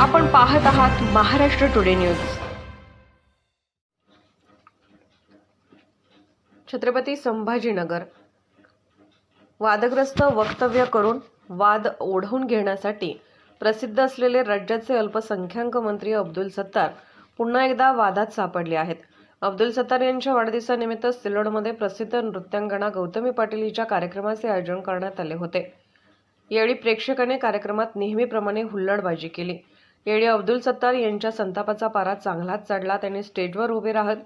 आपण पाहत आहात महाराष्ट्र टुडे न्यूज. छत्रपती संभाजीनगर. वादग्रस्त वक्तव्य करून वाद ओढवून घेण्यासाठी प्रसिद्ध असलेले राज्याचे अल्पसंख्याक मंत्री अब्दुल सत्तार पुन्हा एकदा वादात सापडले आहेत. अब्दुल सत्तार यांच्या वाढदिवसानिमित्त सिल्लोडमध्ये प्रसिद्ध नृत्यांगणा गौतमी पाटील हिच्या कार्यक्रमाचे आयोजन करण्यात आले होते. यावेळी प्रेक्षकाने कार्यक्रमात नेहमीप्रमाणे हुल्लडबाजी केली. यावेळी अब्दुल सत्तार यांच्या संतापाचा पारा चांगलाच चढला त्यांनी स्टेजवर उभे राहत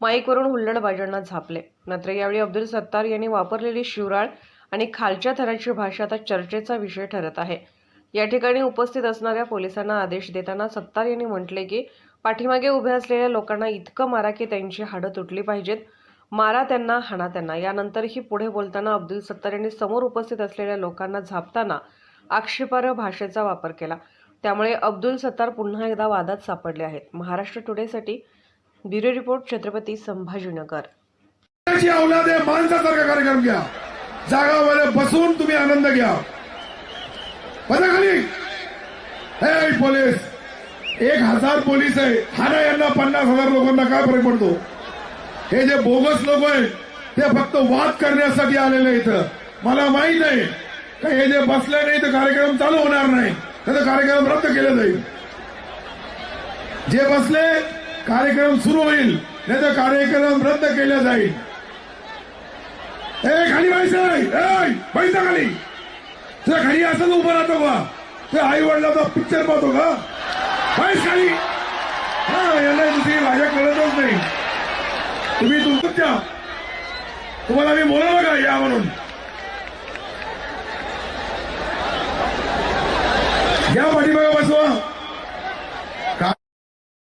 माईकवरून हुल्लडबाजांना झापले. मात्र यावेळी अब्दुल सत्तार यांनी वापरलेली शिवराळ आणि खालच्या थराची भाषा आता चर्चेचा विषय ठरत आहे. या ठिकाणी उपस्थित असणाऱ्या पोलिसांना आदेश देताना सत्तार यांनी म्हटले की पाठीमागे उभे असलेल्या लोकांना इतकं मारा की त्यांची हाडं तुटली पाहिजेत. मारा त्यांना हाणा त्यांना. यानंतरही पुढे बोलताना अब्दुल सत्तार यांनी समोर उपस्थित असलेल्या लोकांना झापताना आक्षेपार्ह भाषेचा वापर केला. त्यामुळे अब्दुल सत्तार पुन्हा एकदा वादात सापडले आहेत. महाराष्ट्र टुडेसाठी ब्युरो रिपोर्ट छत्रपती संभाजीनगर. औलाद आहे माणसासारखा कार्यक्रम घ्या. जागावर बसून तुम्ही आनंद घ्या. पदाखाली हे पोलीस एक हजार पोलीस आहे. हाना यांना पन्नास हजार लोकांना काय फरक पडतो? हे जे बोगस लोक आहेत ते फक्त वाद करण्यासाठी आलेले इथं मला माहीत आहे का हे जे बसले नाही तर कार्यक्रम चालू होणार नाही. त्याचा कार्यक्रम रद्द केला जाईल. जे बसले कार्यक्रम सुरू होईल. त्याचा कार्यक्रम रद्द केला जाईल. ए खाली व्हायचं पैसा खाली. तुला खाली असं उभं राहतो का? ते आई वडिलाचा पिक्चर पाहतो का? व्हायच खाली. हा याला दुसरी माझ्या कळतच नाही. तुम्ही तुमच्या. तुम्हाला मी बोलावं का या म्हणून या पाठीमागे